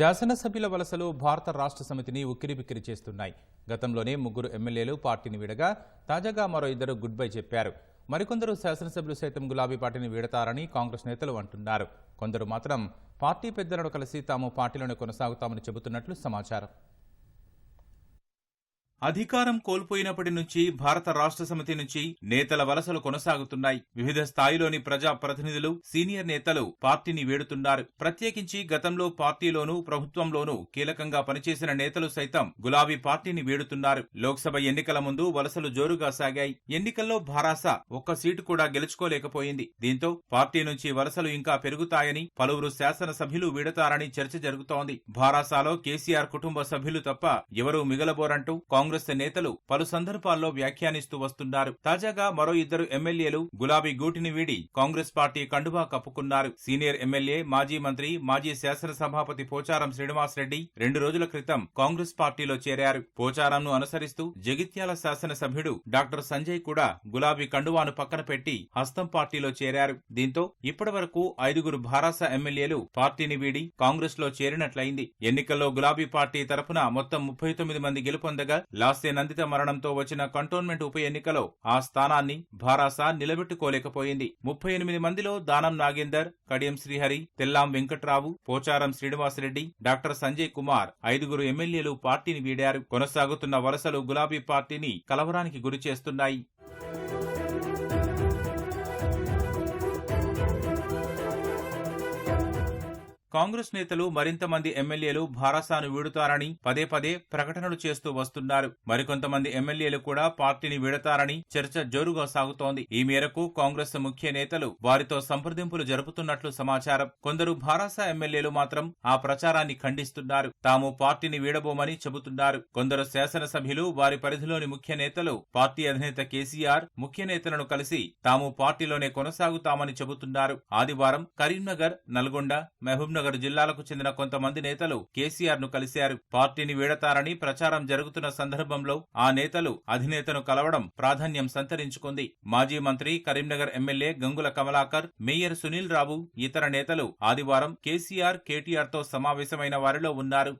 శాసనసభ్యుల వలసలు భారత రాష్ట్ర సమితిని ఉక్కిరిబిక్కిరి చేస్తున్నాయి. గతంలోనే ముగ్గురు ఎమ్మెల్యేలు పార్టీని వీడగా తాజాగా మరో ఇద్దరు గుడ్ బై చెప్పారు. మరికొందరు శాసనసభ్యులు సైతం గులాబీ పార్టీని వీడతారని కాంగ్రెస్ నేతలు అంటున్నారు. కొందరు మాత్రం పార్టీ పెద్దలను కలిసి తాము పార్టీలోనే కొనసాగుతామని చెబుతున్నట్లు సమాచారం. అధికారం కోల్పోయినప్పటి నుంచి భారత రాష్ట్ర సమితి నుంచి నేతల వలసలు కొనసాగుతున్నాయి. వివిధ స్థాయిలోని ప్రజా ప్రతినిధులు సీనియర్ నేతలు పార్టీని వేడుతున్నారు. ప్రత్యేకించి గతంలో పార్టీలోనూ ప్రభుత్వంలోనూ కీలకంగా పనిచేసిన నేతలు సైతం గులాబీ పార్టీని వేడుతున్నారు. లోక్సభ ఎన్నికల ముందు వలసలు జోరుగా సాగాయి. ఎన్నికల్లో భారాస ఒక్క సీటు కూడా గెలుచుకోలేకపోయింది. దీంతో పార్టీ నుంచి వలసలు ఇంకా పెరుగుతాయని పలువురు శాసనసభ్యులు వీడతారని చర్చ జరుగుతోంది. భారాసాలో కేసీఆర్ కుటుంబ సభ్యులు తప్ప ఎవరూ మిగలబోరంటూ కాంగ్రెస్ నేతలు పలు సందర్భాల్లో వ్యాఖ్యానిస్తూ వస్తున్నారు. తాజాగా మరో ఇద్దరు ఎమ్మెల్యేలు గులాబీ గూటిని వీడి కాంగ్రెస్ పార్టీ కండువా కప్పుకున్నారు. సీనియర్ ఎమ్మెల్యే మాజీ మంత్రి మాజీ శాసనసభాపతి పోచారం శ్రీనివాసరెడ్డి రెండు రోజుల క్రితం కాంగ్రెస్ పార్టీలో చేరారు. పోచారంను అనుసరిస్తూ జగిత్యాల శాసనసభ్యుడు డాక్టర్ సంజయ్ కూడా గులాబీ కండువాను పక్కన పెట్టి హస్తం పార్టీలో చేరారు. దీంతో ఇప్పటి వరకు ఐదుగురు భారాస ఎమ్మెల్యేలు పార్టీని వీడి కాంగ్రెస్లో చేరినట్లయింది. ఎన్నికల్లో గులాబీ పార్టీ తరపున మొత్తం ముప్పై తొమ్మిది మంది గెలుపొందగా లాస్య నందిత మరణంతో వచ్చిన కంటోన్మెంట్ ఉప ఎన్నికలో ఆ స్థానాన్ని భారాస నిలబెట్టుకోలేకపోయింది. ముప్పై ఎనిమిది మందిలో దానం నాగేందర్ కడియం శ్రీహరి తెల్లాం వెంకట్రావు పోచారం శ్రీనివాసరెడ్డి డాక్టర్ సంజయ్ కుమార్ ఐదుగురు ఎమ్మెల్యేలు పార్టీని వీడారు. కొనసాగుతున్న వలసలు గులాబీ పార్టీని కలవరానికి గురి కాంగ్రెస్ నేతలు మరింత మంది ఎమ్మెల్యేలు భారాసాను వీడుతారని పదే పదే ప్రకటనలు చేస్తూ వస్తున్నారు. మరికొంతమంది ఎమ్మెల్యేలు కూడా పార్టీని వీడతారని చర్చ జోరుగా సాగుతోంది. ఈ మేరకు కాంగ్రెస్ ముఖ్య నేతలు వారితో సంప్రదింపులు జరుపుతున్నట్లు సమాచారం. కొందరు భారాస ఎమ్మెల్యేలు మాత్రం ఆ ప్రచారాన్ని ఖండిస్తున్నారు. తాము పార్టీని వీడబోమని చెబుతున్నారు. కొందరు శాసనసభ్యులు వారి పరిధిలోని ముఖ్య నేతలు పార్టీ అధినేత కేసీఆర్ ముఖ్య నేతలను కలిసి తాము పార్టీలోనే కొనసాగుతామని చెబుతున్నారు. ఆదివారం కరీంనగర్ నల్గొండ మహబూబ్ మహబూబ్నగర్ జిల్లాలకు చెందిన కొంతమంది నేతలు కేసీఆర్ను కలిశారు. పార్టీని వీడతారని ప్రచారం జరుగుతున్న సందర్భంలో ఆ నేతలు అధినేతను కలవడం ప్రాధాన్యం సంతరించుకుంది. మాజీ మంత్రి కరీంనగర్ ఎమ్మెల్యే గంగుల కమలాకర్ మేయర్ సునీల్ రావు ఇతర నేతలు ఆదివారం కేసీఆర్ కేటీఆర్తో సమావేశమైన వారిలో ఉన్నారు.